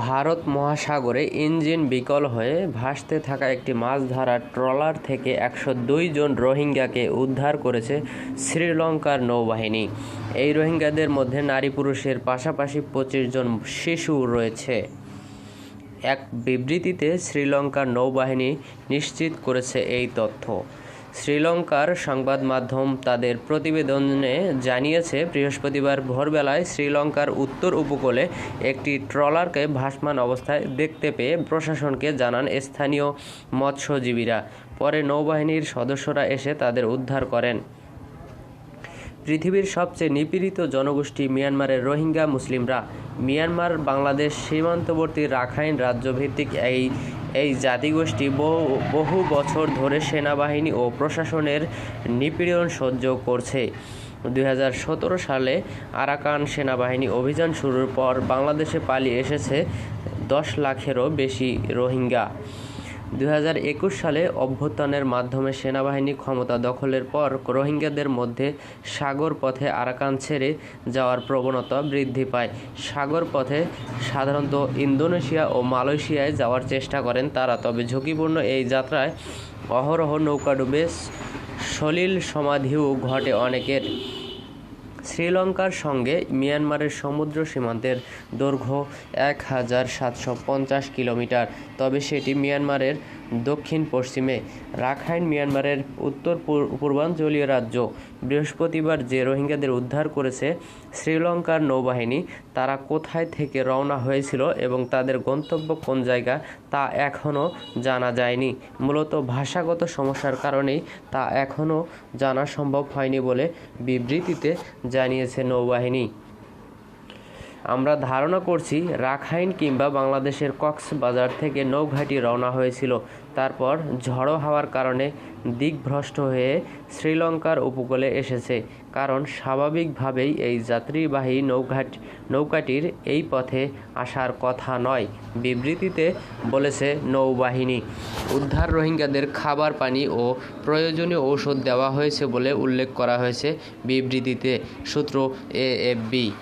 ভারত মহাসাগরে ইঞ্জিন বিকল হয়ে ভাসতে থাকা একটি মাছ ধরার ট্রলার থেকে একশো দুই জন রোহিঙ্গাকে উদ্ধার করেছে শ্রীলঙ্কার নৌবাহিনী। এই রোহিঙ্গাদের মধ্যে নারী পুরুষের পাশাপাশি পঁচিশ জন শিশু রয়েছে। এক বিবৃতিতে শ্রীলঙ্কার নৌবাহিনী নিশ্চিত করেছে এই তথ্য। শ্রীলঙ্কার সংবাদ মাধ্যম তাদের প্রতিবেদনে জানিয়েছে, বৃহস্পতিবার ভোরবেলায় শ্রীলঙ্কার উত্তর উপকূলে একটি ট্রলারকে ভাসমান অবস্থায় দেখতে পেয়ে প্রশাসনকে জানান স্থানীয় মৎস্যজীবীরা। পরে নৌবাহিনীর সদস্যরা এসে তাদের উদ্ধার করেন। পৃথিবীর সবচেয়ে নিপীড়িত জনগোষ্ঠী মিয়ানমারের রোহিঙ্গা মুসলিমরা। মিয়ানমার, বাংলাদেশ সীমান্তবর্তী রাখাইন রাজ্যভিত্তিক এই এই জাতিগোষ্ঠী বহু বহু বছর ধরে সেনাবাহিনী ও প্রশাসনের নিপীড়ন সহ্য করছে। দু হাজার সতেরো সালে আরাকান সেনাবাহিনী অভিযান শুরুর পর বাংলাদেশে পালিয়ে এসেছে দশ লাখেরও বেশি রোহিঙ্গা। দু হাজার একুশ সালে অভ্যুত্থানের মাধ্যমে সেনাবাহিনী ক্ষমতা দখলের পর রোহিঙ্গাদের মধ্যে সাগর পথে আরাকান ছেড়ে যাওয়ার প্রবণতা বৃদ্ধি পায়। সাগর পথে সাধারণত ইন্দোনেশিয়া ও মালয়েশিয়ায় যাওয়ার চেষ্টা করেন তারা, তবে ঝুঁকিপূর্ণ এই যাত্রায় অহরহ নৌকা ডুবে সলিল সমাধিও ঘটে অনেকের। শ্রীলঙ্কার সঙ্গে মিয়ানমারের সমুদ্র সীমান্তের দৈর্ঘ্য এক হাজার সাতশো পঞ্চাশ কিলোমিটার। তবে সেটি মিয়ানমারের দক্ষিণ পশ্চিমে রাখাইন মিয়ানমারের উত্তর পূর- পূর্বাঞ্চলীয় রাজ্য। বৃহস্পতিবার যে রোহিঙ্গাদের উদ্ধার করেছে শ্রীলঙ্কার নৌবাহিনী, তারা কোথায় থেকে রওনা হয়েছিল এবং তাদের গন্তব্য কোন জায়গা তা এখনও জানা যায়নি। মূলত ভাষাগত সমস্যার কারণেই তা এখনও জানা সম্ভব হয়নি বলে বিবৃতিতে জানিয়েছে নৌবাহিনী। আমরা ধারণা করছি রাখাইন কিংবা বাংলাদেশের কক্সবাজার থেকে নৌঘাঁটি রওনা হয়েছিল। তারপর ঝড়ো হাওয়ার কারণে দিকভ্রষ্ট হয়ে শ্রীলঙ্কার উপকূলে এসেছে। কারণ স্বাভাবিকভাবেই এই যাত্রীবাহী নৌঘাট, নৌকাটির এই পথে আসার কথা নয়, বিবৃতিতে বলেছে নৌবাহিনী। উদ্ধার রোহিঙ্গাদের খাবার, পানি ও প্রয়োজনীয় ঔষধ দেওয়া হয়েছে বলে উল্লেখ করা হয়েছে বিবৃতিতে, সূত্র এএফবি।